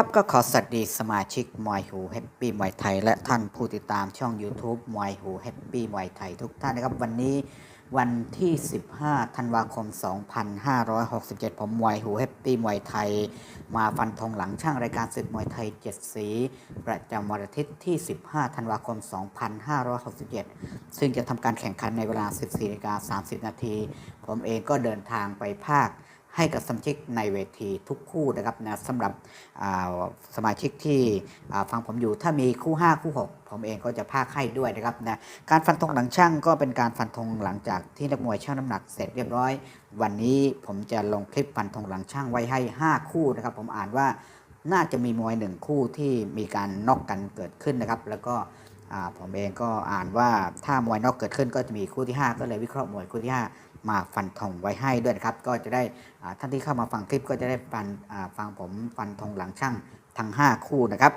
ครับก็ขอสวัสดีสมาชิกมวยหูแฮปปี้มวยไทย และท่านผู้ติดตามช่อง YouTube มวยหูแฮปปี้มวยไทยทุกท่านนะครับ วันนี้วันที่ 15 ธันวาคม 2567 ผมมวยหูแฮปปี้มวยไทย มาฟันธงหลังช่างรายการศึกมวยไทย 7 สี ประจำวันอาทิตย์ที่ 15 ธันวาคม 2567 ซึ่งจะทำการแข่งขันในเวลา 14นาฬิกา30 นาที ผมเองก็เดินทางไปภาค ให้กับสมาชิกในเวทีทุกคู่นะครับนะสำหรับสมาชิกที่ฟังผมอยู่ถ้ามีคู่ 5 คู่ 6 ผมเองก็จะพากให้ด้วยนะครับนะการฟันธงหลังช่างก็เป็นการฟันธงหลังจากที่นักมวยชั่งน้ำหนักเสร็จเรียบร้อย วันนี้ผมจะลงคลิปฟันธงหลังช่างไว้ให้ 5 คู่นะครับ ผมอ่านว่าน่าจะมีมวยหนึ่งคู่ที่มีการน็อกกันเกิดขึ้นนะครับ แล้วก็ผมเองก็อ่านว่าถ้ามวยน็อกเกิดขึ้นก็จะมีคู่ที่ 5 ก็เลยวิเคราะห์มวยคู่ที่5มาฟันธงไว้ให้ด้วยนะครับ ก็จะได้ท่านที่เข้ามาฟังคลิปก็จะได้ฟันฟังผมฟันธงหลังช่างทั้ง 5 คู่นะครับ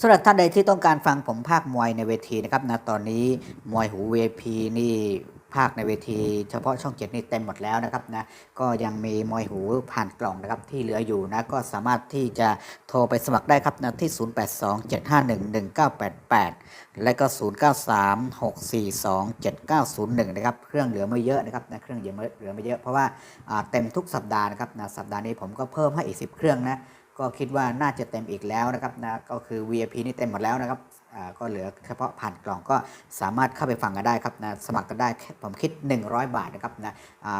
สำหรับท่านใดที่ต้องการฟังผมภาคมวยในเวทีนะครับนะตอนนี้มวยหู VIP นี่ ภาคในเวทีเฉพาะช่องเจ็ดนี่เต็มหมดแล้วนะครับนะก็ยังมีมวยหูผ่านกล่องนะครับที่เหลืออยู่นะก็สามารถที่จะโทรไปสมัครได้ครับนะที่ 0827511988 และก็ 0936427901 นะครับเครื่องเหลือไม่เยอะนะครับนะเครื่องเหลือไม่เหลือไม่เยอะเพราะว่าเต็มทุกสัปดาห์นะครับนะสัปดาห์นี้ผมก็เพิ่มให้อีก 10 เครื่องนะก็คิดว่าน่าจะเต็มอีกแล้วนะครับนะก็คือ VIP นี่เต็มหมดแล้วนะครับ ก็เหลือเฉพาะผ่านกล่องก็สามารถเข้าไปฟังกันได้ครับนะสมัครกันได้ผมคิด 100 บาทนะครับนะ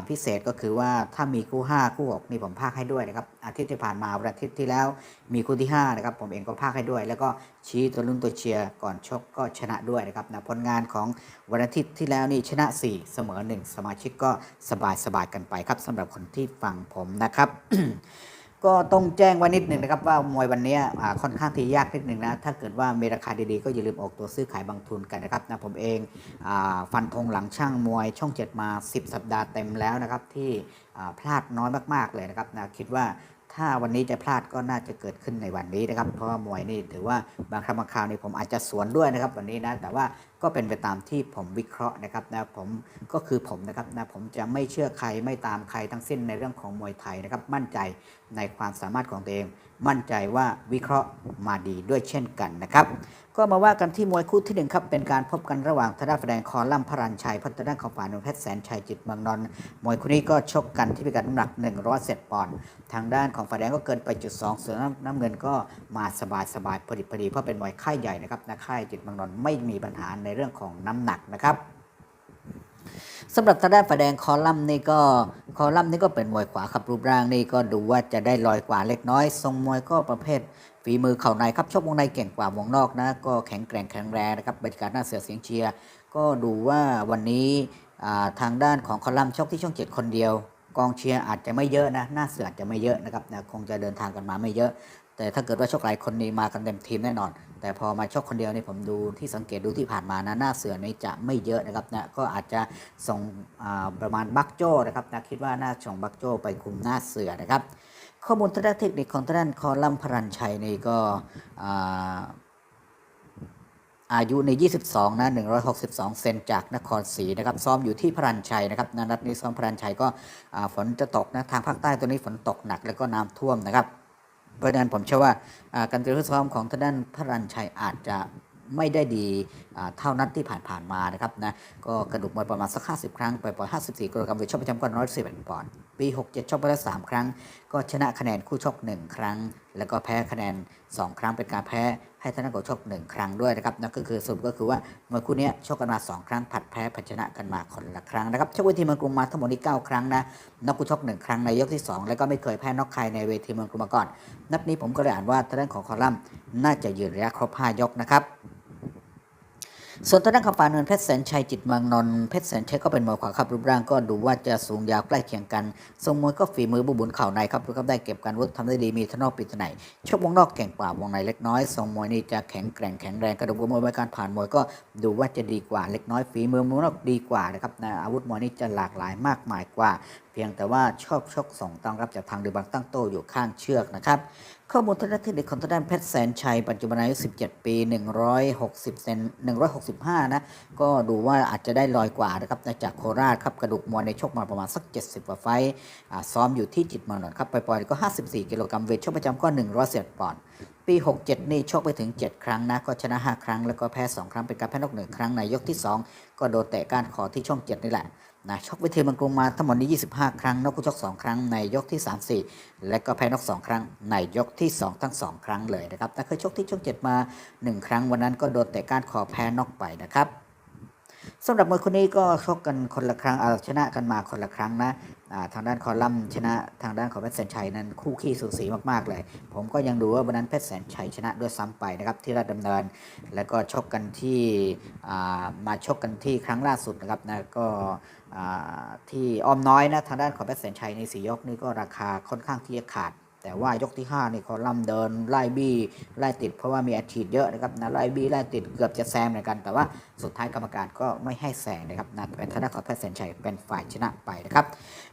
พิเศษก็คือว่าถ้ามีคู่ 5 คู่6นี่ผมพากให้ด้วยนะครับอาทิตย์ที่ผ่านมาวันอาทิตย์ที่แล้วมีคู่ที่5นะครับผมเองก็พากให้ด้วย แล้วก็ชี้ตัวลุ้นตัวเชียร์ก่อนชกก็ชนะด้วยนะครับนะผลงานของวันอาทิตย์ที่แล้วนี่ชนะ 4 เสมอ 1 สมาชิกก็สบายสบายกันไปครับสำหรับคนที่ฟังผมนะครับ ก็ต้องแจ้งไว้นิดหนึ่งนะครับว่ามวยวันนี้ค่อนข้างที่ยากนิดหนึ่งนะถ้าเกิดว่ามีราคาดีๆก็อย่าลืมออกตัวซื้อขายบางทุนกันนะครับนะผมเองอฟันธงหลังช่างมวยช่องเจ็ดมา 10 สัปดาห์เต็มแล้วนะครับที่พลาดน้อยมากๆเลยนะครับนะคิดว่าถ้าวันนี้จะพลาดก็น่าจะเกิดขึ้นในวันนี้นะครับ เพราะว่ามวยนี่ถือว่าบางครั้งบางคราวนี่ผมอาจจะสวนด้วยนะครับวันนี้นะ แต่ว่าก็เป็นไปตามที่ผมวิเคราะห์นะครับนะผมก็คือผมนะครับนะผมจะไม่เชื่อใครไม่ตามใครทั้งสิ้นในเรื่องของมวยไทยนะครับมั่นใจ ในความสามารถของตัวเอง มั่นใจว่าวิเคราะห์มาดีด้วยเช่นกันนะครับ ก็มาว่ากันที่มวยคู่ที่หนึ่งครับเป็นการพบกันระหว่างธนาแสดงคอลัมพรัญชัยพัฒนาของฝ่ายนนท์เพชรแสนชัยจิตเมืองนอนมวยคู่นี้ก็ชกกันที่พิกัดน้ำหนัก100เซนปอนด์ทางด้านของฝ่ายแดงก็เกินไปจุดสองส่วนน้ำเงินก็มาสบายสบายพอดีพอดีเพราะเป็นมวยค่ายใหญ่นะครับนะค่ายจิตเมืองนอนไม่มีปัญหาในเรื่องของน้ำหนักนะครับ สำหรับทางด้านฝ่ายแดงคอลัมน์นี่ก็คอลัมน์นี่ก็เป็นมวยขวาครับรูปร่างนี่ก็ดูว่าจะได้ลอยกว่าเล็กน้อย ทรงมวยก็ประเภทฝีมือเข่าในครับชกวงในเก่งกว่าวงนอกนะ ก็แข็งแกร่งแข็งแรงนะครับบรรยากาศน้าเสือเสียงเชียร์ก็ดูว่าวันนี้ทางด้านของคอลัมน์ชกที่ช่องเจ็ดคนเดียว กองเชียร์อาจจะไม่เยอะนะหน้าเสืออาจจะไม่เยอะนะครับนะคงจะเดินทางกันมาไม่เยอะ แต่ถ้าเกิดว่าชกหลายคนนี่มากันเต็มทีมแน่นอน แต่พอมาชกคนเดียวนี่ผมดูที่สังเกตดูที่ผ่านมานะหน้าเสือนี่จะไม่เยอะนะครับนะก็อาจจะส่งประมาณบักโจ้นะครับนะคิดว่าน่าส่งบักโจ้ไปคุมหน้าเสือนะครับ ข้อมูลทางด้านเทคนิคของทางด้านคอลัมน์พรัญชัยนี่ก็อาอายุใน 22 นะ 162 เซนจากนครศรีนะครับ ซ้อมอยู่ที่พรัญชัยนะครับนัดนี้ซ้อมพรัญชัยก็ฝนจะตกนะ ทางภาคใต้ตัวนี้ฝนตกหนักแล้วก็น้ำท่วมนะครับ เพราะฉะนั้นผมเชื่อว่าการเตรียมซ้อมของทางด้านพระรันชัยอาจจะไม่ได้ดีเท่านัดที่ผ่านๆมานะครับนะก็กระดูกมวยประมาณสัก 50 ครั้งไปล่อย54กิโลกรัมเวทชกประจำก้อน111ปอนด์ปี 67ชกไปแล้ว3ครั้ง ก็ชนะคะแนนคู่ชก 1 ครั้ง แล้วก็แพ้คะแนน 2 ครั้งเป็นการแพ้ ให้ทางด้านของชก1ครั้งด้วยนะครับนั่นก็คือสรุปก็คือว่ามวยคู่นี้ชกกันมา 2 ครั้งผัดแพ้ผัดชนะกันมาคนละครั้งนะครับชกเวทีเมืองกรุงมาทั้งหมดนี้9ครั้งนะนักคู่ชก1ครั้งในยกที่ 2 แล้วก็ไม่เคยแพ้นอกใครในเวทีเมืองกรุงมาก่อน นับนี้ผมก็เลยอ่านว่าทางด้านของคอลัมน์น่าจะยืนระยะครบ5ยกนะครับ ส่วนทางด้านของฝ่ายนนเพชรแสนชัยจิตมืองนนเพชรแสนชัยก็เป็นมวยขวาครับรูปร่างก็ดูว่าจะสูงยาวใกล้เคียงกันทรงมวยก็ฝีมือบุบุญเข่าในครับก็ได้เก็บการวุฒิทำได้ดีมีทนอกปิดไหนชกวงนอกเก่งกว่าวงในเล็กน้อยทรงมวยนี่จะแข็งแกร่งแข็งแรงกระดูกมวยการผ่านมวยก็ดูว่าจะดีกว่าเล็กน้อยฝีมือมวยนอกดีกว่านะครับอาวุธมวยนี่จะหลากหลายมากมายกว่า เพียงแต่ว่าชอบชกส่งตั้งรับจากทางเดือบังตั้งโต้อยู่ข้างเชือกนะครับ ข้อมูลทางด้านเทคนิคของทางด้านเพชรแสนชัย ปัจจุบันอายุ 17 ปี 160เซน165 นะ ก็ดูว่าอาจจะได้ลอยกว่านะครับจากโคราชครับ กระดูกมวยในชกมาประมาณสัก 70กว่าไฟซ้อมอยู่ที่จิตมืองนนท์ครับ ไปปล่อยก็ 54 กิโลกรัมเวทชกประจำก็100ปอนด์ปี 67 นี่ชกไปถึง 7 ครั้งนะ ก็ชนะ 5 ครั้ง แล้วก็แพ้ 2 ครั้งเป็นการแพ้นอกหนึ่งครั้งในยกที่ 2 ก็โดนเตะก้านคอที่ช่อง 7 นี่แหละ นะชกไปเทมันกรุงมาทั้งหมดนี้ 25 ครั้งนกคู่ชก2 ครั้งในยกที่ 3 4 และก็แพ้นก2 ครั้งในยกที่ 2 ทั้ง 2 ครั้งเลยนะครับแต่เคยชกที่ช่อง 7 มา 1 ครั้งวันนั้นก็โดนเตะก้านคอแพ้นกไปนะครับสำหรับมวยคนนี้ก็ชกกันคนละครั้งเอาชนะกันมาคนละครั้งนะทางด้านคอลัมน์ชนะทางด้านของเพชรแสนชัยนั้นคู่ขี้สูสีมากๆเลย ผมก็ยังดูว่าวันนั้นเพชรแสนชัยชนะด้วยซ้ำไปนะครับที่ราชดำเนิน แล้วก็ชกกันที่มาชกกันที่ครั้งล่าสุดนะครับนะก็ ที่อ้อมน้อยนะทางด้านของเพชรแสนชัยในสียกนี่ก็ราคาค่อนข้างที่จะขาด แต่ว่ายกที่5นี่คอลัมเดินไล่บี้ไล่ติดเพราะว่ามีอาชีพเยอะนะครับนะไล่บี้ไล่ติดเกือบจะแซงเหมือนกัน แต่ว่าสุดท้ายกรรมการก็ไม่ให้แซงนะครับนะเป็นทางด้านของเพชรแสนชัยเป็นฝ่ายชนะไปนะครับ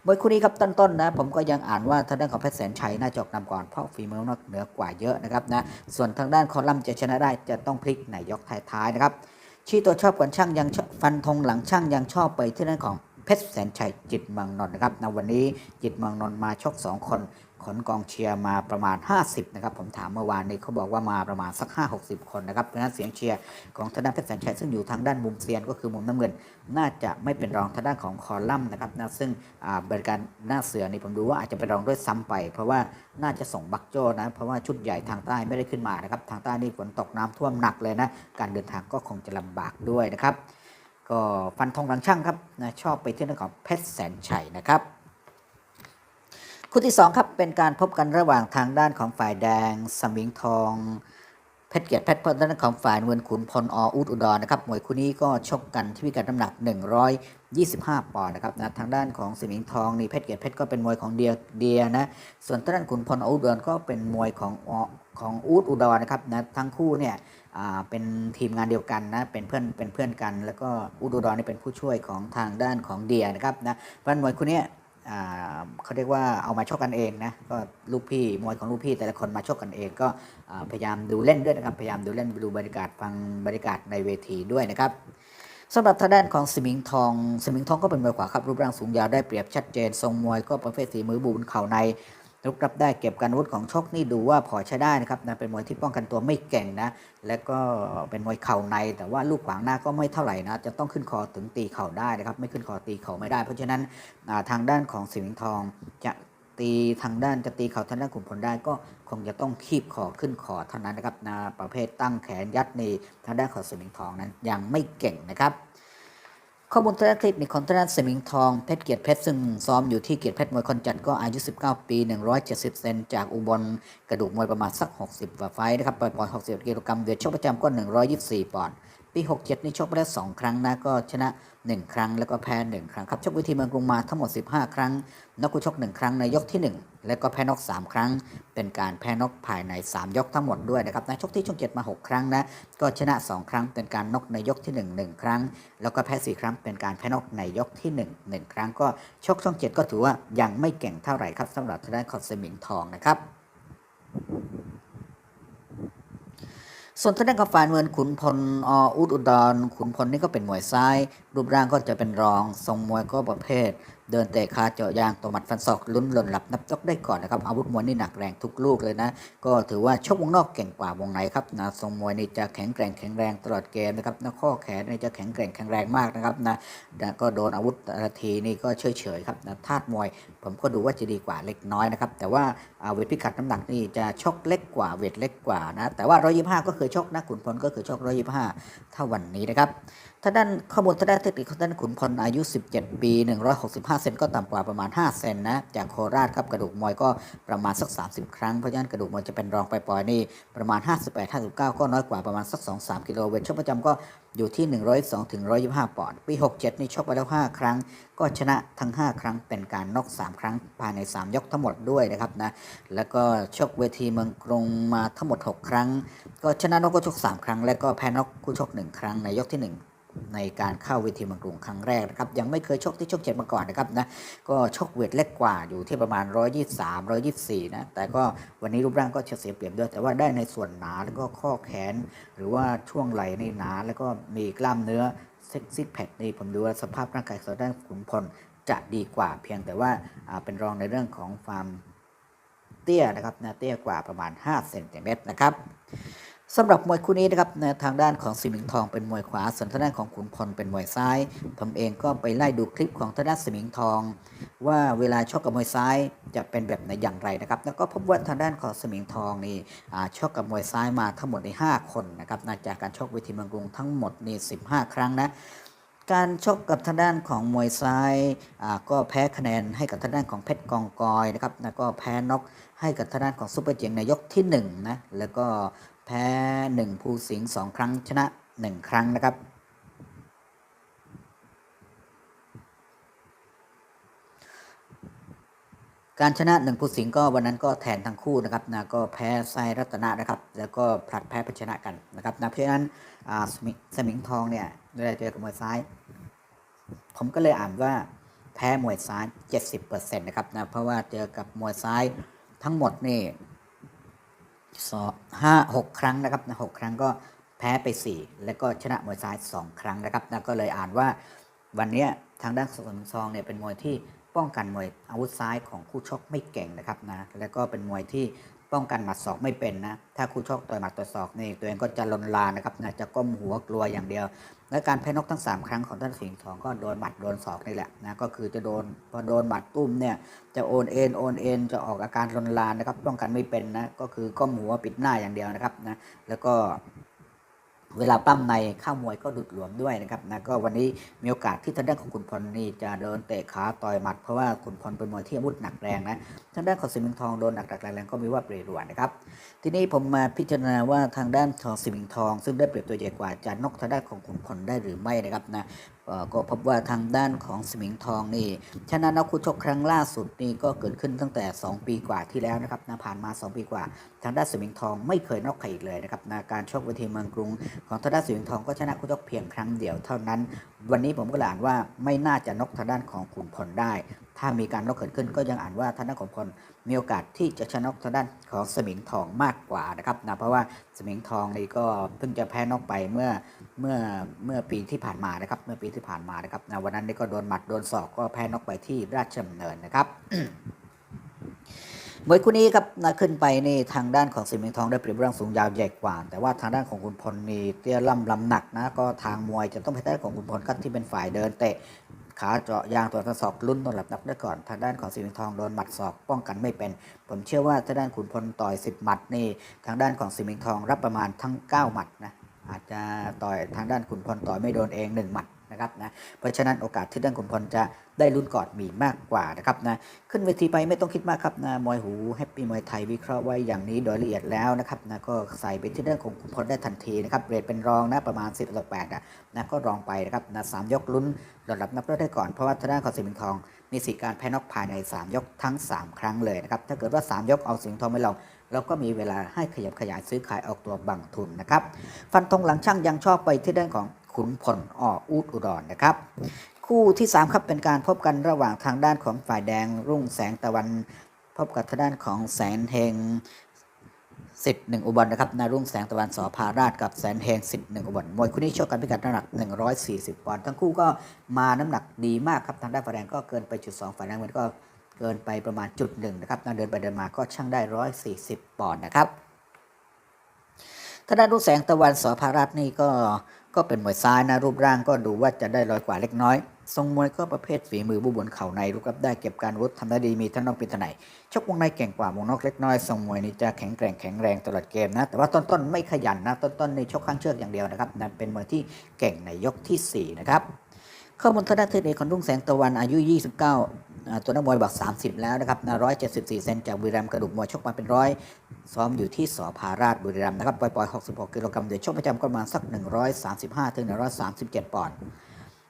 มวยคู่นี้ครับต้นๆนะผมก็ยังอ่านว่าทางด้านของเพชรแสนชัยน่าจะออกนำก่อนเพราะฝีมือนอกเหนือกว่าเยอะนะครับนะส่วนทางด้านคอลัมจะชนะได้จะต้องพลิกในยกท้ายๆนะครับชี้ตัวชอบกันช่างยังฟันธงหลังช่างยังชอบไปที่นั่นของ ชรแสนชัยจิตเมืองนนท์นะครับในวันนี้จิตเมืองนนท์มาชก2 คนขนกองเชียร์มาประมาณ 50 นะครับ ผมถามเมื่อวานนี้เขาบอกว่ามาประมาณสัก 5-60 คนนะครับเพราะฉะนั้นเสียงเชียร์ของทางด้านเพชรแสนชัยซึ่งอยู่ทางด้านมุมเซียนก็คือมุมน้ำเงิน น่าจะไม่เป็นรองทางด้านของคอลัมน์นะครับนะซึ่งบริการหน้าเสือนี่ผมดูว่าอาจจะเป็นรองด้วยซ้ำไป เพราะว่าน่าจะส่งบักโจ้นะเพราะว่าชุดใหญ่ทางใต้ไม่ได้ขึ้นมานะครับทางใต้นี่ฝนตกน้ำท่วมหนักเลยนะการเดินทางก็คงจะลำบากด้วยนะครับ ก็ฟันธงหลังช่างครับนะชอบไปที่เรื่องของเพชรแสนชัยนะครับคู่ที่2ครับเป็นการพบกันระหว่างทางด้านของฝ่ายแดง สมิงทองเพชรเกียรติเพชรพลด้านของฝ่ายเมืองขุนพลออุดอุดรนะครับมวยคู่นี้ก็ชกกันที่พิกัดน้ำหนัก 125 ปอนด์นะครับนะทางด้านของสมิงทองนี่เพชรเกียรติเพชรก็เป็นมวยของเดียเดียนะส่วนทางด้านขุนพลออุดอรก็เป็นมวยของของอูดอุดรนะครับนะทั้งคู่เนี่ย เป็นทีมงานเดียวกันนะเป็นเพื่อนเป็นเพื่อนกัน แล้วก็อุดรนี่เป็นผู้ช่วยของทางด้านของเดียนะครับนะเพราะฉะนั้นมวยคู่นี้เขาเรียกว่าเอามาชกกันเองนะก็ลูกพี่มวยของลูกพี่แต่ละคนมาชกกันเอง ก็พยายามดูเล่นด้วยนะครับพยายามดูเล่นดูบรรยากาศฟังบรรยากาศในเวทีด้วยนะครับสำหรับทางด้านของสมิงทองสมิงทองก็เป็นมวยขวาครับรูปร่างสูงยาวได้เปรียบชัดเจนทรงมวยก็ประเภทฝีมือบูนเข่าใน ลุกรับได้เก็บการวุธของชกนี่ดูว่าพอใช้ได้นะครับนะเป็นมวยที่ป้องกันตัวไม่เก่งนะ และก็เป็นมวยเข่าใน แต่ว่าลูกขวางหน้าก็ไม่เท่าไหร่นะจะต้องขึ้นคอถึงตีเข่าได้นะครับ ไม่ขึ้นคอตีเข่าไม่ได้ เพราะฉะนั้นทางด้านของสิงห์ทองจะตีทางด้านจะตีเข่าทางด้านขุนพลได้ก็คงจะต้องคีบคอขึ้นคอเท่านั้นนะครับนะประเภทตั้งแขนยัดในทางด้านของสิงห์ทองนั้นยังไม่เก่งนะครับ ข้อมูลทางด้านเทคนิคของทางด้านสมิงทองเพชรเกียรติเพชรซึ่งซ้อมอยู่ที่เกียรติเพชรมวยคอนจัดก็อายุ 19 ปี 170 เซนจากอุบลกระดูกมวยประมาณสัก 60กว่าไฟนะครับปล่อยๆ60 กิโลกรัมเวทชกประจำก็ 124 ปอนด์ ปี 67 นี่ชกไปแล้ว2ครั้งนะก็ชนะ 1 ครั้งแล้วก็แพ้ 1 ครั้งครับชกวิธีเมืองกรุงมาทั้งหมด 15 ครั้งนกคู่ชก 1 ครั้งในยกที่ 1 แล้วก็แพ้นก3 ครั้ง เป็นการแพ้นกภายใน 3 ยกทั้งหมดด้วยนะครับนะชกที่ช่องเจ็ดมา 6 ครั้งนะก็ชนะ 2 ครั้งเป็นการนกในยกที่ 1 1 ครั้ง แล้วก็แพ้ 4 ครั้งเป็นการแพ้นกในยกที่ 1 1 ครั้ง ก็ชกช่องเจ็ดก็ถือว่ายังไม่เก่งเท่าไหร่ครับสำหรับทางด้านคอนเซมิงทองนะครับ ส่วนทางด้านของฝ่ายเมือนขุนพลออุดอุดรขุนพลนี่ก็เป็นมวยซ้าย รูปร่างก็จะเป็นรอง ทรงมวยก็ประเภท เดินเตะขาเจาะยางตัวหมัดฟันศอกลุ้นหล่นหลับนับตกได้ก่อนนะครับ อาวุธมวยนี่หนักแรงทุกลูกเลยนะ ก็ถือว่าชกวงนอกเก่งกว่าวงในครับนะทรงมวยนี่จะแข็งแกร่งแข็งแรงตลอดเกมนะครับนะข้อแขนนี่จะแข็งแกร่งแข็งแรงมากนะครับนะนะก็โดนอาวุธทีนี่ก็เฉยเฉยๆครับนะธาตุมวย ผมก็ดูว่าจะดีกว่าเล็กน้อยนะครับ แต่ว่าเวทพิกัดน้ำหนักนี่จะชกเล็กกว่าเวทเล็กกว่านะ แต่ว่า125ก็เคยชกนะขุนพลก็เคยชก125เท่าวันนี้นะครับ ถ้าด้านข้อมูลทางด้านเทคนิคของด้านขุนพลอายุ 17 ปี 165 เซนก็ต่ำกว่าประมาณ 5 เซนนะ จากโคราชครับกระดูกมวยก็ประมาณสัก 30 ครั้ง เพราะฉะนั้นกระดูกมวยจะเป็นรองไปปล่อยนี่ประมาณ 58 59 ก็น้อยกว่าประมาณสัก 2-3 กิโลเวทชกประจำก็อยู่ที่ 102ถึง125 ปอนด์ ปี 67 นี่ชกไปแล้ว 5 ครั้ง ก็ชนะทั้ง 5 ครั้งเป็นการน็อก 3 ครั้งภายใน 3 ยกทั้งหมดด้วยนะครับนะ แล้วก็ชกเวทีเมืองกรุงมาทั้งหมด 6 ครั้ง ก็ชนะนกก็ชก 3 ครั้ง แล้วก็แพ้นกคู่ชก 1 ครั้งในยกที่ 1 ในการเข้าเวทีเมืองกรุงครั้งแรกนะครับยังไม่เคยชกที่ช่องเจ็ดมาก่อนนะครับนะก็ชกเวทเล็กกว่าอยู่ที่ประมาณ 123 124 นะแต่ก็วันนี้รูปร่างก็จะเสียเปรียบด้วย แต่ว่าได้ในส่วนหนาแล้วก็ข้อแขน หรือว่าช่วงไหล่ในหนาแล้วก็มีกล้ามเนื้อเซ็กซิกแพคนี่ผมดูว่าสภาพร่างกายของด้านขุนพลจะดีกว่าเพียงแต่ว่าอ่าเป็นรองในเรื่องของความเตี้ยนะครับนะเตี้ยกว่าประมาณ5เซนติเมตรนะครับ สำหรับมวยคู่นี้นะครับในทางด้านของสิมิงทองเป็นมวยขวา ส่วนทางด้านของขุนพลเป็นมวยซ้าย ผมเองก็ไปไล่ดูคลิปของทางด้านสิมิงทอง ว่าเวลาชกกับมวยซ้ายจะเป็นแบบไหนอย่างไรนะครับ แล้วก็พบว่าทางด้านของสมิงทองนี่ชกกับมวยซ้ายมาทั้งหมดใน 5 คนนะครับนาจากการชกเวทีเมืองกรุงทั้งหมดนี่15 ครั้งนะการชกกับทางด้านของมวยซ้ายก็แพ้คะแนนให้กับทางด้านของเพชรกองกอยนะครับแล้วก็แพ้น็อกให้กับทางด้านของซุปเปอร์เจียงในยกที่1นะแล้วก็ แพ้1ภูสิงห์สองครั้งชนะ 1 ครั้งนะครับ การชนะหนึ่งภูสิงห์ก็วันนั้นก็แทนทั้งคู่นะครับนะก็แพ้ไซรัตนะนะครับ แล้วก็ผลัดแพ้ไปชนะกันนะครับนะเพราะฉะนั้นอ่าสมิงทองเนี่ยเวลาเจอกับมวยซ้าย ผมก็เลยอ่านว่าแพ้มวยซ้าย 70%นะครับนะเพราะว่าเจอกับมวยซ้ายทั้งหมดนี่ สองห้าหกครั้งนะครับหกครั้งก็แพ้ไป 4 แล้วก็ชนะมวยซ้าย 2 ครั้งนะครับนะก็เลยอ่านว่าวันนี้ทางด้านสมซองเนี่ยเป็นมวยที่ป้องกันมวยอาวุธซ้ายของคู่ชกไม่เก่งนะครับนะแล้วก็เป็นมวยที่ ป้องกันหมัดศอกไม่เป็นนะ ถ้าคู่ชกต่อยหมัดต่อยศอกนี่ตัวเองก็จะลนลานนะครับนะจะก้มหัวกลัวอย่างเดียว และการแพ้นกทั้ง 3 ครั้งของท่านสิงห์ทองก็โดนหมัดโดนศอกนี่แหละนะก็คือจะโดนพอโดนหมัดตุ้มเนี่ยจะโอนเอ็นโอนเอ็นจะออกอาการลนลานนะครับป้องกันไม่เป็นนะก็คือก้มหัวปิดหน้าอย่างเดียวนะครับนะแล้วก็ เวลาปั้มในข้าวมวยก็ดุดหลวมด้วยนะครับนะก็วันนี้มีโอกาสที่ทางด้านของขุนพลนี่จะเดินเตะขาต่อยหมัดเพราะว่าขุนพลเป็นมวยที่อาวุธหนักแรงนะทางด้านของสิมิงทองโดนหนักๆแรงๆก็มีว่าเปรียรวนนะครับทีนี้ผมมาพิจารณาว่าทางด้านของสิมิงทอง ซึ่งได้เปรียบตัวใหญ่กว่าจะนกทางด้านของขุนพลได้หรือไม่นะครับนะก็พบว่าทางด้านของสมิงทองนี่ชนะนักคู่ชกครั้งล่าสุดนี่ก็เกิดขึ้นตั้งแต่ 2 ปีกว่าที่แล้วนะครับนะผ่านมา 2 ปีกว่า ทางด้านสมิงทองไม่เคยนอกใครอีกเลยนะครับนะการชกเวทีเมืองกรุง ของทางด้านสมิงทองก็ชนะคู่ชกเพียงครั้งเดียวเท่านั้น วันนี้ผมก็หลยอ่านว่าไม่น่าจะนกทางด้านของขุนพลได้ถ้ามีการนกเกิดขึ้นก็ยังอ่านว่าทางด้านของพลมีโอกาสที่จะชนะทางด้านของสมิงทองมากกว่านะครับนะเพราะว่าสมิงทองนี่ก็เพิ่งจะแพ้นอกไปเมื่อเมื่อเมื่อปีที่ผ่านมานะครับ เมื่อปีที่ผ่านมานะครับนะวันนั้นนี่ก็โดนหมัดโดนศอกก็แพ้นอกไปที่ราชดำเนินนะครับมวยคู่นี้ครับนะขึ้นไปนี่ทางด้านของสิมิงทองได้เปรียบร่างสูงยาวใหญ่กว่า แต่ว่าทางด้านของคุณพลนี่เตี้ยล่ำลำหนักนะก็ทางมวยจะต้องไปทางด้านของคุณพลครับที่เป็นฝ่ายเดินเตะ ขาเจาะยางตัวทศอบลุ้นต้นหลับนับได้ก่อน ทางด้านของสิมิงทองโดนหมัดศอกป้องกันไม่เป็น ผมเชื่อว่าทางด้านขุนพลต่อย 10 หมัดนี่ทางด้านของสิมิงทองรับประมาณทั้ง 9 หมัดนะอาจจะต่อยทางด้านขุนพลต่อยไม่โดนเอง 1 หมัด นะครับนะเพราะฉะนั้นโอกาสที่ด้านขุนพลจะได้ลุ้นกอดมีมากกว่านะครับนะขึ้นเวทีไปไม่ต้องคิดมากครับนะมวยหูแฮปปี้มวยไทยวิเคราะห์ไว้อย่างนี้โดยละเอียดแล้วนะครับนะก็ใส่ไปที่เรื่องของขุนพลได้ทันทีนะครับเรทเป็นรองนะประมาณ 10ต่อ8นะนะก็รองไปนะครับนะสามยกลุ้นระดับนับได้ก่อนเพราะว่าทางด้านของสิงห์ทองมีสิทธิการแพ้นอกภายใน 3 ยกทั้ง 3 ครั้งเลยนะครับถ้าเกิดว่า 3 ยกเอาสิงห์ทองไม่ลงเราก็มีเวลาให้ขยับขยายซื้อขายออกตัวบังทุนนะครับ ฟันธงหลังช่างยังชอบไปที่ด้านของ ขุนพลอออูดอุดรนะครับ คู่ที่ 3 ครับเป็นการพบกันระหว่างทางด้านของฝ่ายแดงรุ่งแสงตะวัน พบกับทางด้านของแสนเฮงสิทธิ์หนึ่งอุบลนะครับนารุ่งแสงตะวันสอพาราชกับแสนเฮงสิทธิ์หนึ่งอุบลมวยคู่นี้ชกกันพิกัดน้ำหนัก 140 ปอนด์ทั้งคู่ก็มาน้ำหนักดีมากครับทางด้านฝ่ายแดงก็เกินไปจุดสองฝ่ายแดงมันก็เกินไปประมาณจุดหนึ่งนะครับนาเดินไปเดินมาก็ช่างได้ 140 ปอนด์นะครับทางด้านรุ่งแสงตะวันสอพาราชนี่ก็ ก็เป็นมวยซ้ายนะรูปร่างก็ดูว่าจะได้ลอยกว่าเล็กน้อย ทรงมวยก็ประเภทฝีมือบุบนเข่าในรูปรับได้เก็บการวุฒิทำได้ดีมีทั้งนอกป็นทนายชกวงในเก่งกว่าวงนอกเล็กน้อยทรงมวยนี่จะแข็งแกร่งแข็งแรงตลอดเกมนะ แต่ว่าต้นๆไม่ขยันนะต้นๆในชกข้างเชือกอย่างเดียวนะครับนั่นเป็นมวยที่เก่งในยกทีสี่4นะครับข้อมูลทางด้านเทคนิคของรุ่งแสงตะวันอายุ 29อ่า ตัวนักมวยบอก 30 แล้วนะครับนะ174 เซนจากบุรีรัมย์กระดูกมวยชกมาเป็นร้อยซ้อมอยู่ที่สอพาราชบุรีรัมย์นะครับปล่อยๆ66 กิโลกรัมเดี๋ยวชกประจำก็ประมาณสัก 135 ถึง 137 ปอนด์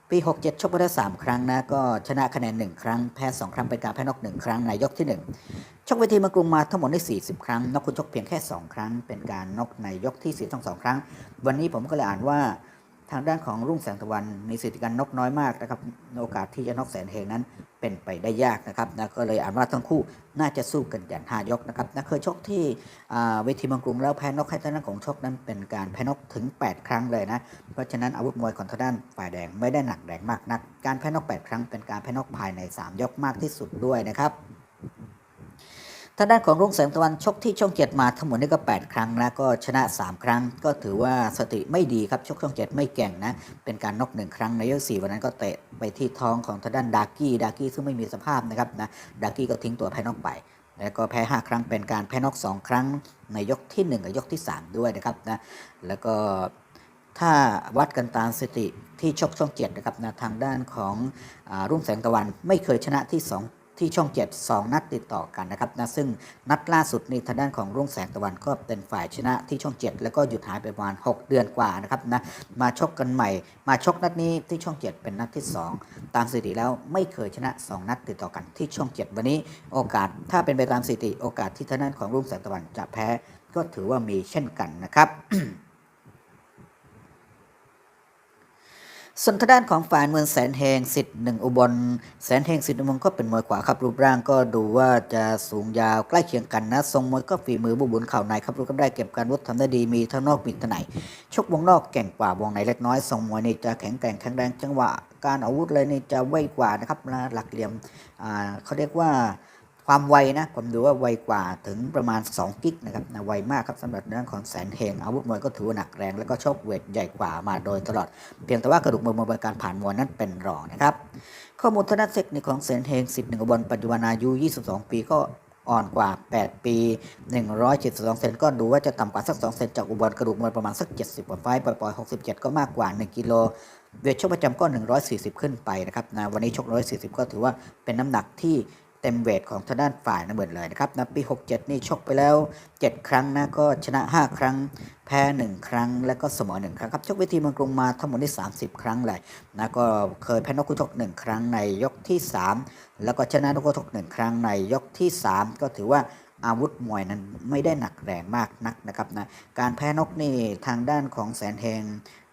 ปี 67 ชกไปได้ 3 ครั้งนะ ก็ชนะคะแนน 1 ครั้ง แพ้ 2 ครั้ง เป็นการแพ้นอก 1 ครั้งในยกที่ 1 ชกเวทีมากรุงมาทั้งหมดได้ 40 ครั้งนอกคุณชกเพียงแค่ 2 ครั้ง เป็นการนอกในยกที่4ทั้ง2ครั้ง วันนี้ผมก็เลยอ่านว่า ทางด้านของรุ่งแสงตะวันมีสิทธิการนกน้อยมากนะครับโอกาสที่จะนกแสนเฮงนั้นเป็นไปได้ยากนะครับนะก็เลยอ่านว่าทั้งคู่น่าจะสู้กันอย่างหายกนะครับนะเคยชกที่เวทีเมืองกรุงแล้วแพ้นกให้ทางด้านของชกนั้นเป็นการแพ้นกถึง 8 ครั้งเลยนะเพราะฉะนั้นอาวุธมวยของทางด้านฝ่ายแดงไม่ได้หนักแรงมากนัก การแพ้นก 8 ครั้งเป็นการแพ้นกภายใน 3 ยกมากที่สุดด้วยนะครับ ทางด้านของรุ่งแสงตะวันชกที่ช่องเจ็ดมาทั้งหมดนี่ก็ 8 ครั้งนะก็ชนะ 3 ครั้ง ก็ถือว่าสติไม่ดีครับชกช่องเจ็ดไม่เก่งนะเป็นการนกหนึ่งครั้งในยกสี่วันนั้นก็เตะไปที่ท้องของทางด้านดากี้ดากี้ซึ่งไม่มีสภาพนะครับนะดากี้ก็ทิ้งตัวแพ้นอกไป แล้วก็แพ้ 5 ครั้งเป็นการแพ้นอก 2 ครั้ง ในยกที่ 1 กับยกที่ 3 ด้วยนะครับนะแล้วก็ถ้าวัดกันตามสถิติที่ชกช่องเจ็ดนะครับนะทางด้านของอรุ่งแสงตะวันไม่เคยชนะที่ 2 ที่ช่อง 7 2 นัดติดต่อกันนะครับนะซึ่งนัดล่าสุดในทางด้านของรุ่งแสงตะวันก็เป็นฝ่ายชนะที่ช่อง 7 แล้วก็หยุดหายไปประมาณ 6 เดือนกว่านะครับนะมาชกกันใหม่ มาชกนัดนี้ที่ช่อง 7 เป็นนัดที่ 2 ตามสถิติแล้วไม่เคยชนะ 2 นัดติดต่อกันที่ช่อง 7 วันนี้โอกาสถ้าเป็นไปตามสถิติโอกาสที่ทางด้านของรุ่งแสงตะวันจะแพ้ก็ถือว่ามีเช่นกันนะครับ ส่วนทางด้านของฝ่ายเมืองแสนเฮงสิทธิ์หนึ่งอุบล แสนเฮงสิทธิ์อุบลก็เป็นมวยขวาครับรูปร่างก็ดูว่าจะสูงยาวใกล้เคียงกันนะทรงมวยก็ฝีมือบุบุญเข่าในครับรู้กันได้เก็บการวุฒิทำได้ดีมีทั้งนอกมีทั้งในชกวงนอกเก่งกว่าวงในเล็กน้อยทรงมวยนี่จะแข็งแกร่งแข็งแรงจังหวะการอาวุธเลยนี่จะไวกว่านะครับนะหลักเหลี่ยมอ่าเขาเรียกว่า ความไวนะผมดูว่าไวกว่าถึงประมาณ 2 กิกนะครับนะไวมากครับสำหรับด้านของแสนเฮงอาวุธมวยก็ถือว่าหนักแรงแล้วก็โชคเวทใหญ่กว่ามาโดยตลอด เพียงแต่ว่ากระดูกมวยมวยการผ่านมวยนั้นเป็นรองนะครับ ข้อมูลทางด้านเทคนิคของแสนเฮงสิทธิ์หนึ่งอุบลปัจจุบันอายุ 22 ปีก็อ่อนกว่า 8 ปี 172 เซนก็ดูว่าจะต่ำกว่าสัก 2 เซนจากอุบลกระดูกมวยประมาณสัก 70กว่าไฟปล่อยๆ67 ก็มากกว่า 1 กิโลเวทชกประจำก็ 140 ขึ้นไปนะครับนะวันนี้ชก 140 ก็ถือว่าเป็นน้ำหนักที่ เต็มเวทของทางด้านฝ่ายน้ำเงินเลยนะครับนะปี 67 นี่ชกไปแล้ว 7 ครั้งนะก็ชนะ 5 ครั้ง แพ้ 1 ครั้ง แล้วก็เสมอ 1 ครั้งครับชกเวทีเมืองกรุงมาทั้งหมดนี่30 ครั้งเลยนะก็เคยแพ้นกคู่ชก 1 ครั้งในยกที่ 3 แล้วก็ชนะนกคู่ชก 1 ครั้งในยกที่ 3 ก็ถือว่าอาวุธมวยนั้นไม่ได้หนักแรงมากนักนะครับนะการแพ้นกนี่ทางด้านของแสนเฮง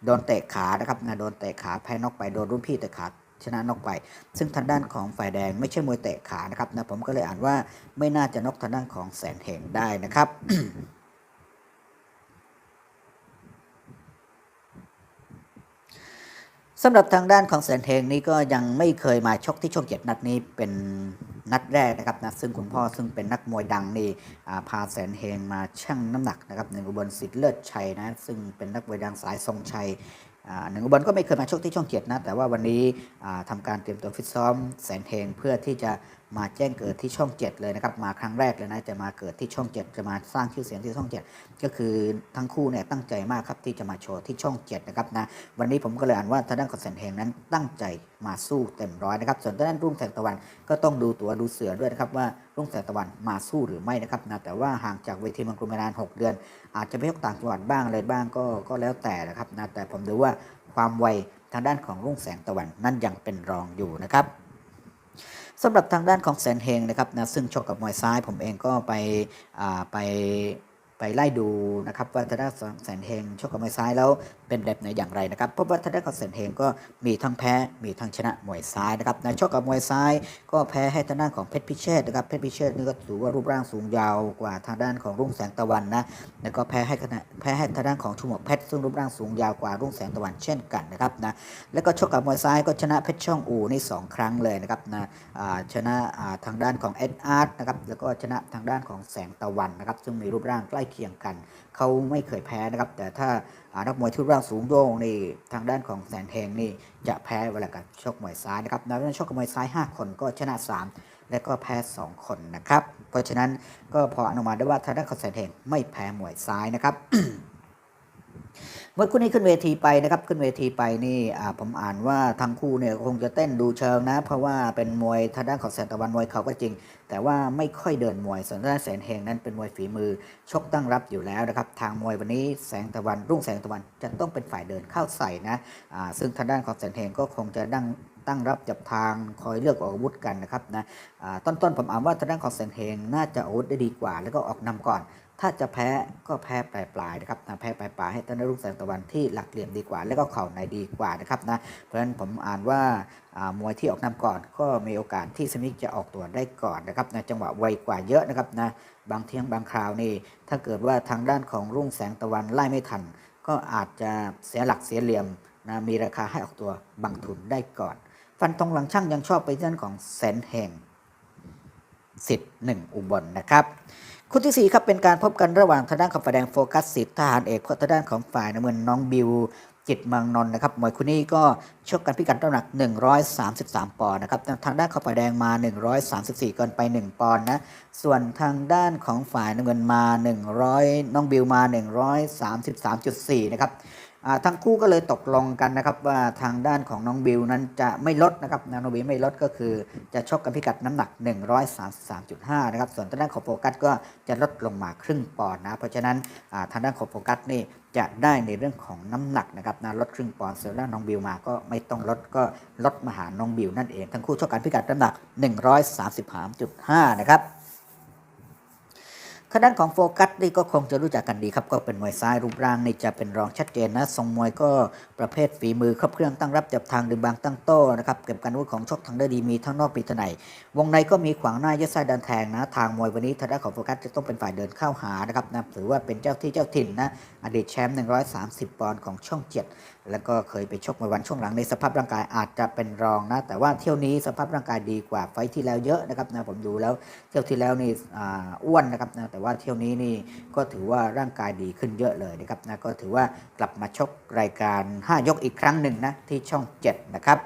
โดนเตะขานะครับนะโดนเตะขาแพ้นกไปโดนรุ่นพี่เตะขา ชนะนกไป ซึ่งทางด้านของฝ่ายแดงไม่ใช่มวยเตะขานะครับนะผมก็เลยอ่านว่าไม่น่าจะนกทางด้านของแสนเฮงได้นะครับสำหรับทางด้านของแสนเฮงนี่ก็ยังไม่เคยมาชกที่ช่องเจ็ดนัดนี้เป็นนัดแรกนะครับนะซึ่งคุณพ่อซึ่งเป็นนักมวยดังนี่พาแสนเฮงมาชั่งน้ำหนักนะครับหนึ่งอุบลสิทธิ์เลิศชัยนะซึ่งเป็นนักมวยดังสายทรงชัย หนึ่งอุบลก็ไม่เคยมาชกที่ช่องเจ็ดนะ แต่ว่าวันนี้ทำทำการเตรียมตัวฟิตซ้อมแสนเฮงเพื่อที่จะ มาแจ้งเกิดที่ช่องเจ็ดเลยนะครับ มาครั้งแรกเลยนะ จะมาเกิดที่ช่องเจ็ดจะมาสร้างชื่อเสียงที่ช่องเจ็ดก็คือทั้งคู่เนี่ยตั้งใจมากครับที่จะมาโชว์ที่ช่องเจ็ดนะครับนะ วันนี้ผมก็เลยอ่านว่าทางด้านของแสนเฮงนั้นตั้งใจมาสู้เต็มร้อยนะครับ ส่วนทางด้านรุ่งแสงตะวันก็ต้องดูตัวดูเสือด้วยนะครับว่ารุ่งแสงตะวันมาสู้หรือไม่นะครับนะ แต่ว่าห่างจากเวทีมังกรมานาน 6 เดือน อาจจะไปยกต่างจังหวัดบ้างอะไรบ้างก็ก็แล้วแต่นะครับนะ แต่ผมดูว่าความไวทางด้านของรุ่งแสงตะวันนั่นยังเป็นรองอยู่นะครับ สำหรับทางด้านของแสนเฮงนะครับนะซึ่งชกกับมวยซ้ายผมเองก็ไปไป ไปไล่ดูนะครับว่าทางด้านแสนเฮงชกกับมวยซ้ายแล้วเป็นแบบไหนอย่างไรนะครับเพราะว่าทางด้านของแสนเฮงก็มีทั้งแพ้มีทั้งชนะมวยซ้ายนะครับในชกกับมวยซ้าย ก็แพ้ให้ทางด้านของเพชรพิเชษนะครับเพชรพิเชษนี่ก็ถือว่ารูปร่างสูงยาวกว่าทางด้านของรุ่งแสงตะวันนะแล้วก็แพ้ให้คะแนนแพ้ให้ทางด้านของชุมวกเพชรซึ่งรูปร่างสูงยาวกว่ารุ่งแสงตะวันเช่นกันนะครับนะแล้วก็ชกกับมวยซ้ายก็ชนะเพชรช่องอูนี่สองครั้งเลยนะครับนะชนะทางด้านของเอ็ดอาร์ตนะครับแล้วก็ชนะทางด้านของแสงตะวันนะครับซึ่งมีรูปร่างใกล้เคียงกัน เขาไม่เคยแพ้นะครับ แต่ถ้าอ่านักมวยที่ร่างสูงโด่งนี่ทางด้านของแสนเทงนี่จะแพ้เวลากับชกมวยซ้ายนะครับในวันนั้นชกมวยซ้าย 5 คนก็ชนะ 3 และก็แพ้ 2 คนนะครับ เพราะฉะนั้นก็พออนุมานได้ว่าทางด้านของแสนเทงไม่แพ้มวยซ้ายนะครับ มื่อคู่นี้ขึ้นเวทีไปนะครับขึ้นเวทีไปนี่ผมอ่านว่าทั้งคู่เนี่ยคงจะเต้นดูเชิงนะ เพราะว่าเป็นมวยทางด้านของแสนตะวันมวยเขาก็จริง แต่ว่าไม่ค่อยเดินมวยส่วนทางด้านแสนเฮงนั้นเป็นมวยฝีมือ ชกตั้งรับอยู่แล้วนะครับทางมวยวันนี้แสงตะวันรุ่งแสงตะวันจะต้องเป็นฝ่ายเดินเข้าใส่นะซึ่งทางด้านของแสนเฮงก็คงจะดั้งตั้งรับจับทางคอยเลือกออกอาวุธกันนะครับนะต้นๆผมอ่านว่าทางด้านของแสนเฮงน่าจะอาวุธได้ดีกว่า แล้วก็ออกนำก่อน ถ้าจะแพ้ก็แพ้ปลายๆนะครับนะแพ้ปลายๆให้ธนรุ่งแสงตะวันที่หลักเหลี่ยมดีกว่า แล้วก็เข่าในดีกว่านะครับนะเพราะฉะนั้นผมอ่านว่ามวยที่ออกนำก่อน ก็มีโอกาสที่สมิธจะออกตัวได้ก่อนนะครับนะจังหวะไวกว่าเยอะนะครับนะบางเที่ยงบางคราวนี่ถ้าเกิดว่าทางด้านของรุ่งแสงตะวันไล่ไม่ทัน ก็อาจจะเสียหลักเสียเหลี่ยมนะมีราคาให้ออกตัวบังทุนได้ก่อน ฟันตรงหลังช่างยังชอบไปด้านของแสนแห่งสิทธิ์หนึ่งอุบลนะครับ คู่ที่ 4 ครับเป็นการพบกันระหว่างทางด้านของฝ่ายแดงโฟกัสสิทธิทหารเอกกับทางด้านของฝ่ายน้ำเงินน้องบิวจิตมังนนนะครับมวยคู่นี้ก็ชกกันพิกัดน้ำหนัก 133 ปอนด์นะครับทางด้านของฝ่ายแดงมา 134เกินไป 1 ปอนด์นะส่วนทางด้านของฝ่ายน้ำเงินมา 100 น้องบิวมา 133.4 นะครับ ทั้งคู่ก็เลยตกลงกันนะครับว่าทางด้านของน้องบิวนั้นจะไม่ลดนะครับน้องบิวไม่ลดก็คือจะชกกันพิกัดน้ำหนัก 133.5 นะครับ ส่วนทางด้านของโฟกัสก็จะลดลงมาครึ่งปอนด์นะ เพราะฉะนั้นทางด้านของโฟกัสนี่จะได้ในเรื่องของน้ำหนักนะครับนะลดครึ่งปอนด์ส่วนด้านน้องบิวมาก็ไม่ต้องลดก็ลดมาหาน้องบิวนั่นเอง ทั้งคู่ชกกันพิกัดน้ำหนัก 133.5 นะครับ ทาด้านของโฟกัสนี่ก็คงจะรู้จักกันดีครับ ก็เป็นมวยซ้ายรูปร่างนี่จะเป็นรองชัดเจนนะทรงมวยก็ประเภทฝีมือครบเครื่องตั้งรับจับทางดึงบางตั้งโต้นะครับเก็บการวุธของชกทางได้ดีมีทั้งนอกปีทนางในวงในก็มีขวางหน้ายัดไส้ดันแทงนะ ทางมวยวันนี้ทางด้านของโฟกัสจะต้องเป็นฝ่ายเดินเข้าหานะครับนะถือว่าเป็นเจ้าที่เจ้าถิ่นนะอดีตแชมป์130 ปอนด์ของช่องเจ็ด แล้วก็เคยไปชกมวยวันช่วงหลังในสภาพร่างกายอาจจะเป็นรองนะ แต่ว่าเที่ยวนี้สภาพร่างกายดีกว่าไฟที่แล้วเยอะนะครับนะผมดูแล้วเที่ยวที่แล้วนี่อ่าอ้วนนะครับนะแต่ว่าเที่ยวนี้นี่ก็ถือว่าร่างกายดีขึ้นเยอะเลยนะครับนะก็ถือว่ากลับมาชกรายการ 5 ยกอีกครั้งหนึ่งนะที่ช่อง 7 นะครับ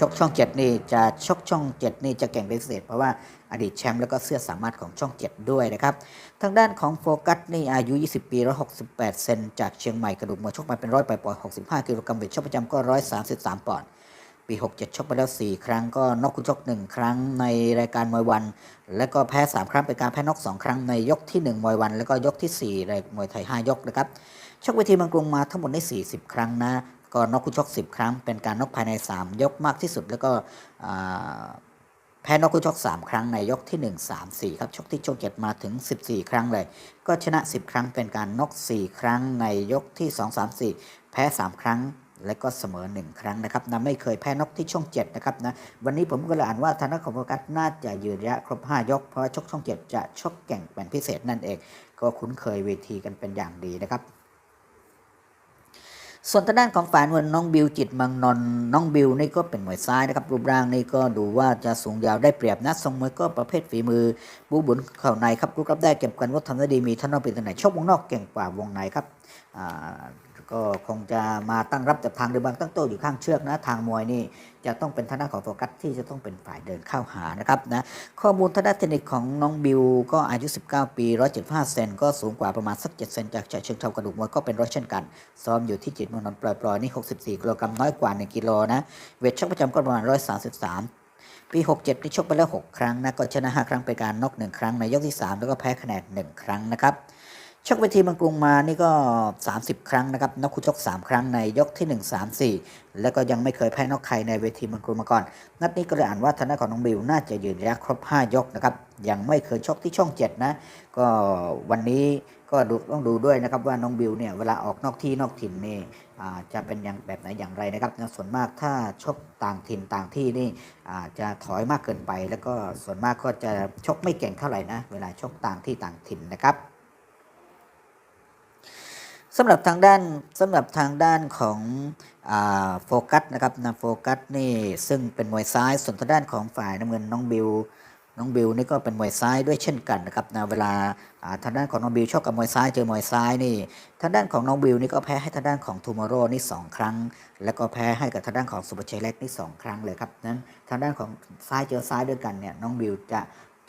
ชกช่อง 7 นี่จะชกช่อง 7 นี่จะเก่งเป็นพิเศษเพราะว่าอดีตแชมป์แล้วก็เสื้อสามารถของช่อง 7 ด้วยนะครับ ทางด้านของโฟกัสนี่อายุ 20 ปี 168 เซนจากเชียงใหม่กระดูกมวยชกมาเป็นร้อยปอนด์65 กิโลกรัมเวทชกประจำก็ 133 ปอนด์ปี 67 ชกไปแล้ว 4 ครั้งก็นอกคุณชก 1 ครั้งในรายการมวยวัน แล้วก็แพ้ 3 ครั้งเป็นการแพ้นอก 2 ครั้งในยกที่ 1 มวยวัน แล้วก็ยกที่ 4 ในมวยไทย 5 ยกนะครับชกเวทีเมืองกรุงมาทั้งหมดได้40 ครั้งนะ ก็นอกคุณชก 10 ครั้ง เป็นการนอกภายใน 3 ยกมากที่สุดแล้วก็ แพ้นอกคุณชก 3 ครั้งในยกที่ 1 3 4 ครับ ชกที่ชกเจ็ดมาถึง 14 ครั้งเลย ก็ชนะ 10 ครั้งเป็นการนอก 4 ครั้งในยกที่ 2 3 4 แพ้ 3 ครั้งและก็เสมอ 1 ครั้งนะครับนะไม่เคยแพ้นกที่ช่อง 7 นะครับนะวันนี้ผมก็เลยอ่านว่าธนาของโฟกัสน่าจะยืนระยะครบ 5 ยก เพราะว่าชกช่อง 7 จะชกแก่งเป็นพิเศษนั่นเอง ก็คุ้นเคยเวทีกันเป็นอย่างดีนะครับ ส่วนทางด้านของฝ่ายนวลน้องบิวจิตมังนนน้องบิวนี่ก็เป็นมวยซ้ายนะครับรูปร่างนี่ก็ดูว่าจะสูงยาวได้เปรียบนะทรงมวยก็ประเภทฝีมือ บูบุญเข่าในครับรูปรับได้เก็บกันว่าทำได้ดีมีท่านนอกเป็นตัวไหนชกวงนอกเก่งกว่าวงในครับ ก็คงจะมาตั้งรับจากทางหรือบางตั้งโต้อยู่ข้างเชือกนะทางมวยนี่จะต้องเป็นทางด้านของโฟกัสที่จะต้องเป็นฝ่ายเดินเข้าหานะครับนะข้อมูลทางด้านเทคนิคของน้องบิวก็อายุ 19 ปี 175 เซนก็สูงกว่าประมาณสัก 7 เซนจากฉะเชิงเทรากระดูกมวยก็เป็นร้อยเช่นกัน ซ้อมอยู่ที่จิตมองนนท์ปล่อยๆนี่ 64 กิโลกรัมน้อยกว่า 1 กิโลนะ เวทชกประจำก็ประมาณ 133ปี 67นี่ชกไปแล้ว 6 ครั้งนะ ก็ชนะ 5 ครั้งเป็นการน็อก1ครั้งในยกที่ 3 แล้วก็แพ้คะแนน1ครั้งนะครับ ชกเวทีเมืองกรุงมานี่ก็ 30 ครั้งนะครับน็อกคู่ชก 3 ครั้งในยกที่ 1 3 4 แล้วก็ยังไม่เคยแพ้นอกใครในเวทีเมืองกรุงมาก่อน นัดนี้ก็เลยอ่านว่าทางด้านของน้องบิวน่าจะยืนระยะครบ 5 ยกนะครับ ยังไม่เคยชกที่ช่อง 7 นะ ก็วันนี้ก็ต้องดูด้วยนะครับว่าน้องบิวเนี่ยเวลาออกนอกที่นอกถิ่นนี่จะเป็นอย่างแบบไหนอย่างไรนะครับส่วนมากถ้าชกต่างถิ่นต่างที่นี่จะถอยมากเกินไป แล้วก็ส่วนมากก็จะชกไม่เก่งเท่าไหร่นะเวลาชกต่างที่ต่างถิ่นนะครับ สำหรับทางด้านสำหรับทางด้านของโฟกัสนะครับนะโฟกัสนี่ซึ่งเป็นมวยซ้ายส่วนทางด้านของฝ่ายน้ำเงินน้องบิวน้องบิวนี่ก็เป็นมวยซ้ายด้วยเช่นกันนะครับนะเวลาทางด้านของน้องบิวชกกับมวยซ้ายเจอมวยซ้ายนี่ทางด้านของน้องบิวนี่ก็แพ้ให้ทางด้านของทูมอร์โรนี่สองครั้ง แล้วก็แพ้ให้กับทางด้านของสุภชัยเล็กนี่สองครั้งเลยครับนั้นทางด้านของซ้ายเจอซ้ายด้วยกันเนี่ยน้องบิวจะ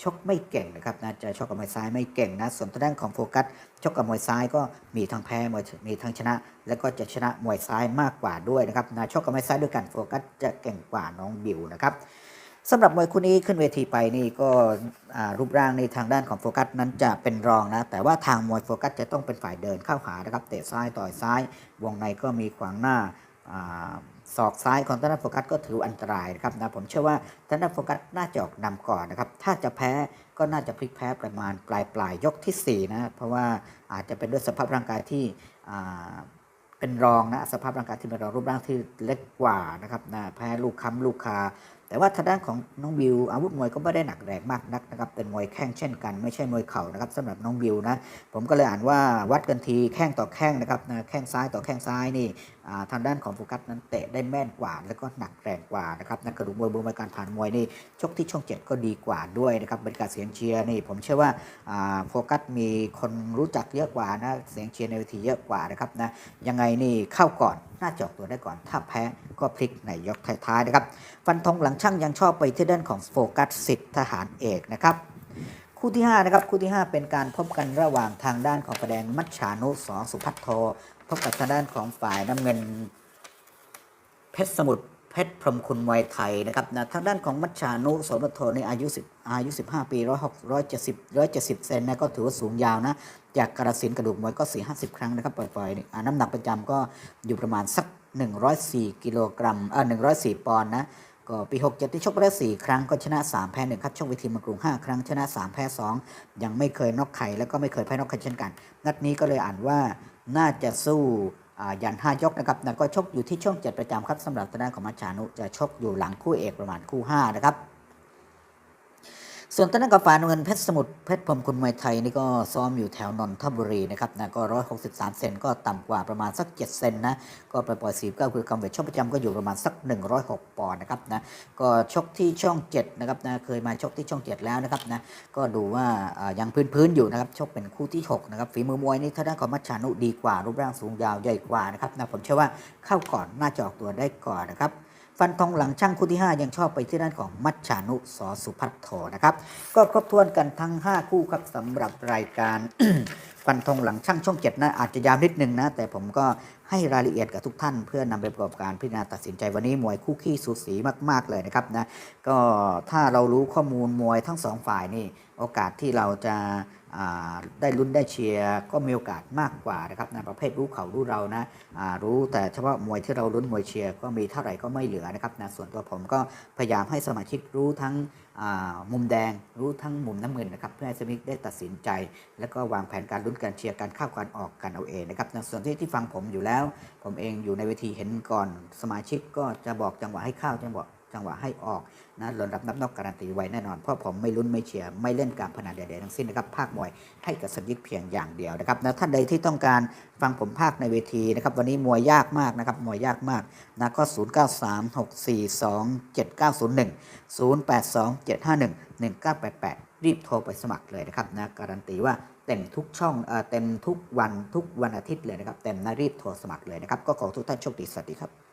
ชกไม่เก่งนะครับนะจะชกกับมวยซ้ายไม่เก่งนะส่วนทางด้านของโฟกัส ชกกับมวยซ้ายก็มีทั้งแพ้มวยมีทั้งชนะ แล้วก็จะชนะมวยซ้ายมากกว่าด้วยนะครับนะชกกับมวยซ้ายด้วยกันโฟกัสจะเก่งกว่าน้องบิวนะครับสำหรับมวยคู่นี้ขึ้นเวทีไปนี่ก็รูปร่างในทางด้านของโฟกัสนั้นจะเป็นรองนะ แต่ว่าทางมวยโฟกัสจะต้องเป็นฝ่ายเดินเข้าหานะครับเตะซ้ายต่อยซ้าย วงในก็มีขวางหน้าศอกซ้ายของทางด้าโฟกัสก็ถืออันตรายนะครับนะผมเชื่อว่าทางด้าโฟกัสน่าจะออกนำก่อนนะครับ ถ้าจะแพ้ ก็น่าจะพลิกแพ้ประมาณปลายปลายๆยกทีสี่ 4 นะ เพราะว่าอาจจะเป็นด้วยสภาพร่างกายที่เป็นรองนะสภาพร่างกายที่เป็นรองรูปร่างที่เล็กกว่านะครับนะแพ้ลูกค้ำลูกคาแต่ว่าทางด้านของน้องบิวอาวุธมวยก็ไม่ได้หนักแรงมากนักนะครับเป็นมวยแข้งเช่นกัน ไม่ใช่มวยเข่านะครับสำหรับน้องบิวนะผมก็เลยอ่านว่าวัดกันทีแข้งต่อแข้งนะครับนะแข้งซ้ายต่อแข้งซ้ายนี่ ทางด้านของโฟกัสนั้นเตะได้แม่นกว่า แล้วก็หนักแรงกว่านะครับนักกระดูกมวยบูมวยการผ่านมวยนี่ชกที่ช่องเจ็ดก็ดีกว่าด้วยนะครับบรรยากาศเสียงเชียร์นี่ผมเชื่อว่าโฟกัสมีคนรู้จักเยอะกว่านะเสียงเชียร์ในเวทีเยอะกว่านะครับนะยังไงนี่เข้าก่อนน่าจอกตัวได้ก่อน ถ้าแพ้ก็พลิกในยกท้ายๆนะครับฟันธงหลังช่างยังชอบไปที่ด้านของโฟกัสสิทธิ์ทหารเอกนะครับคู่ที่5นะครับคู่ที่ 5 เป็นการพบกันระหว่างทางด้านของกระแดงมัชชานุสอสุพัทโท พบกับทางด้านของฝ่ายน้ำเงิน เพชรสมุทรเพชรพรหมคุณมวยไทยนะครับนะทางด้านของมัชชานุสอสุพัทโทในอายุ10อายุ 15 ปี106 170 170เซนนะก็ถือว่าสูงยาวนะ จากกระสินกระดูกมวยก็ 4 50 ครั้งนะครับปล่อยๆนี่น้ำหนักประจำก็อยู่ประมาณสัก 104 กิโลกรัมเออ104 ปอนด์นะก็ปี 67 ที่ชกไปแล้ว4ครั้งก็ชนะ 3 แพ้1ครับชกเวทีมองกรุง 5 ครั้งชนะ 3 แพ้ 2 ยังไม่เคยนอกใครแล้วก็ไม่เคยแพ้นอกใครเช่นกัน นัดนี้ก็เลยอ่านว่า น่าจะสู้ยันห้ายกนะครับนะก็ชกอยู่ที่ช่วงเจ็ดประจำครับสำหรับทางด้านของมัชชานุจะชกอยู่หลังคู่เอกประมาณคู่5นะครับ ส่วนทางด้านกับฝ่ายน้ำเงินเพชรสมุทรเพชรพรมคุณมวยไทยนี่ก็ซ้อมอยู่แถวนนทบุรีนะครับนะก็163เซนก็ต่ำกว่าประมาณสัก7เซนนะก็ปล่อยๆ49คือคำเวทช่องประจำก็อยู่ประมาณสัก106ปอนด์นะครับนะก็ชกที่ช่อง7นะครับนะเคยมาชกที่ช่อง7แล้วนะครับนะก็ดูว่ายังพื้นๆอยู่นะครับชกเป็นคู่ที่6นะครับฝีมือมวยนี่ทางด้านของมัชชานุดีกว่ารูปร่างสูงยาวใหญ่กว่านะครับนะผมเชื่อว่าเข้าก่อนน่าจะออกตัวได้ก่อนนะครับ ฟันธงหลังช่างคู่ที่ 5 ยังชอบไปที่ด้านของมัชชานุสอสุพัทโทนะครับ ก็ครบถ้วนกันทั้ง 5 คู่ครับสำหรับรายการฟันธงหลังช่างช่องเจ็ดนะอาจจะยาวนิดนึงนะ แต่ผมก็ให้รายละเอียดกับทุกท่าน เพื่อนำไปประกอบการพิจารณาตัดสินใจวันนี้มวยคู่ขี้สูสีมาก ๆ เลยนะครับนะก็ถ้าเรารู้ข้อมูลมวยทั้งสองฝ่ายนี่ โอกาสที่เราจะได้ลุ้นได้เชียร์ก็มีโอกาสมากกว่านะครับในประเภทรู้เขารู้เรานะารู้แต่เฉพาะมวยที่เราลุ้นมวยเชียร์ก็มีเท่าไหร่ก็ไม่เหลือนะครับนะส่วนตัวผมก็พยายามให้สมาชิกรู้ทั้งมุมแดงรู้ทั้งมุมน้ำเงินนะครับเพื่อให้สมาชิกได้ตัดสินใจ แล้วก็วางแผนการลุ้นการเชียร์การเข้าการออกกันเอาเองนะครับนส่วนที่ที่ฟังผมอยู่แล้ว ผมเองอยู่ในเวทีเห็นก่อนสมาชิกก็จะบอกจังหวะให้เข้าจังหวะ จังหวะให้ออกนะหล่นรับนับนอกการันตีไว้แน่นอน เพราะผมไม่ลุ้นไม่เชียร์ไม่เล่นการพนันใดๆทั้งสิ้นนะครับภาคมวยให้กับสมาชิกเพียงอย่างเดียวนะครับนะท่านใดที่ต้องการฟังผมภาคในเวทีนะครับวันนี้มวยยากมากนะครับมวยยากมากนะก็ 0 9 3 6 4 2 7 9 0 1 0 8 2 7 5 1 1 9 8 8 รีบโทรไปสมัครเลยนะครับนะการันตีว่าเต็มทุกช่องเอ่อเต็มทุกวันทุกวันอาทิตย์เลยนะครับเต็มนะรีบโทรสมัครเลยนะครับก็ขอทุกท่านโชคดีสวัสดีครับ